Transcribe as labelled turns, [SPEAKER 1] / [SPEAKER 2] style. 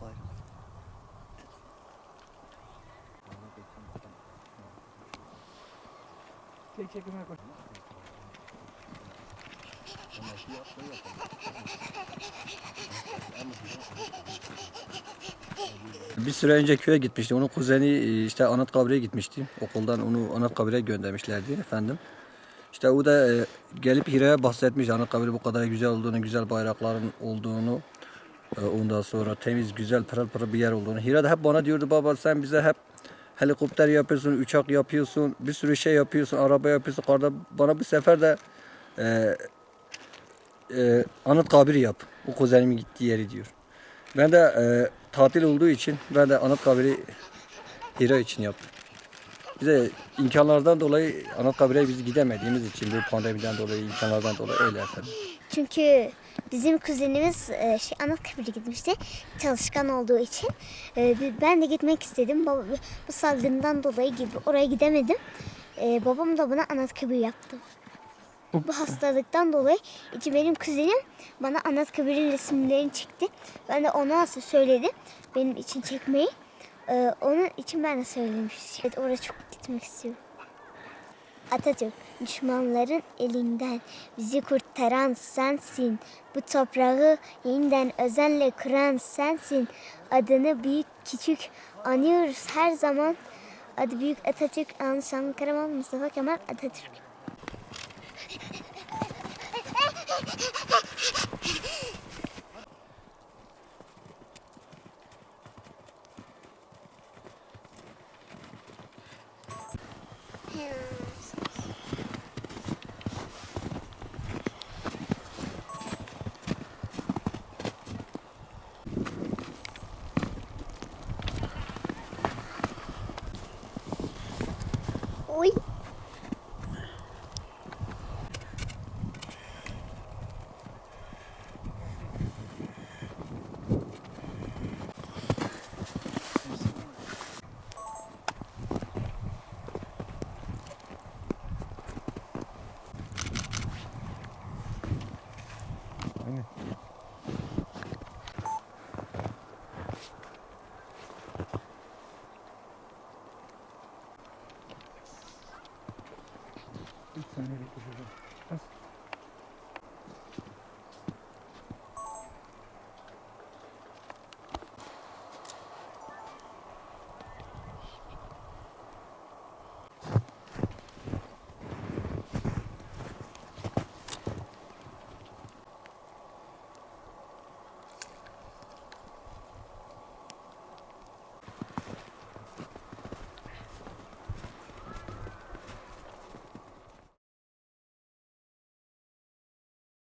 [SPEAKER 1] bayram. Tek çekime koy.
[SPEAKER 2] Bir süre önce köye gitmişti. Onun kuzeni e, işte Anıtkabir'e gitmişti. Okuldan onu Anıtkabir'e göndermişlerdi efendim. İşte o da e, gelip Hira'ya bahsetmiş Anıtkabir bu kadar güzel olduğunu, güzel bayrakların olduğunu e, Ondan sonra temiz, güzel, pırıl pırıl bir yer olduğunu. Hira da hep bana diyordu baba sen bize hep helikopter yapıyorsun, uçak yapıyorsun, bir sürü şey yapıyorsun, araba yapıyorsun. Karda bana bu sefer de e, e, Anıtkabir yap. O kuzenimin gittiği yeri diyor. Ben de e, tatil olduğu için ben de Anıtkabir'i Hira için yaptım. Bize imkanlardan dolayı Anıtkabir'e biz gidemediğimiz için bu pandemiden dolayı imkanlardan dolayı öyle efendim.
[SPEAKER 3] Çünkü bizim kuzenimiz e, şey Anıtkabir'e gitmişti. Çalışkan olduğu için. E, ben de gitmek istedim. Baba, bu salgından dolayı gibi oraya gidemedim. E, babam da bana Anıtkabir yaptı. Bu hastalıktan dolayı iki benim kuzenim bana Anıtkabir'in resimlerini çekti. Ben de ona nasıl söyledim benim için çekmeyi. E, onun için ben de söylemiştim. Evet, oraya çok gitmek istiyorum. Atatürk, düşmanların elinden bizi kurtaran sensin. Bu toprağı yeniden özenle kuran sensin. Adını büyük küçük anıyoruz her zaman. Adı büyük Atatürk, Anışan Karaman, Mustafa Kemal Atatürk. here.
[SPEAKER 1] it's a little bit different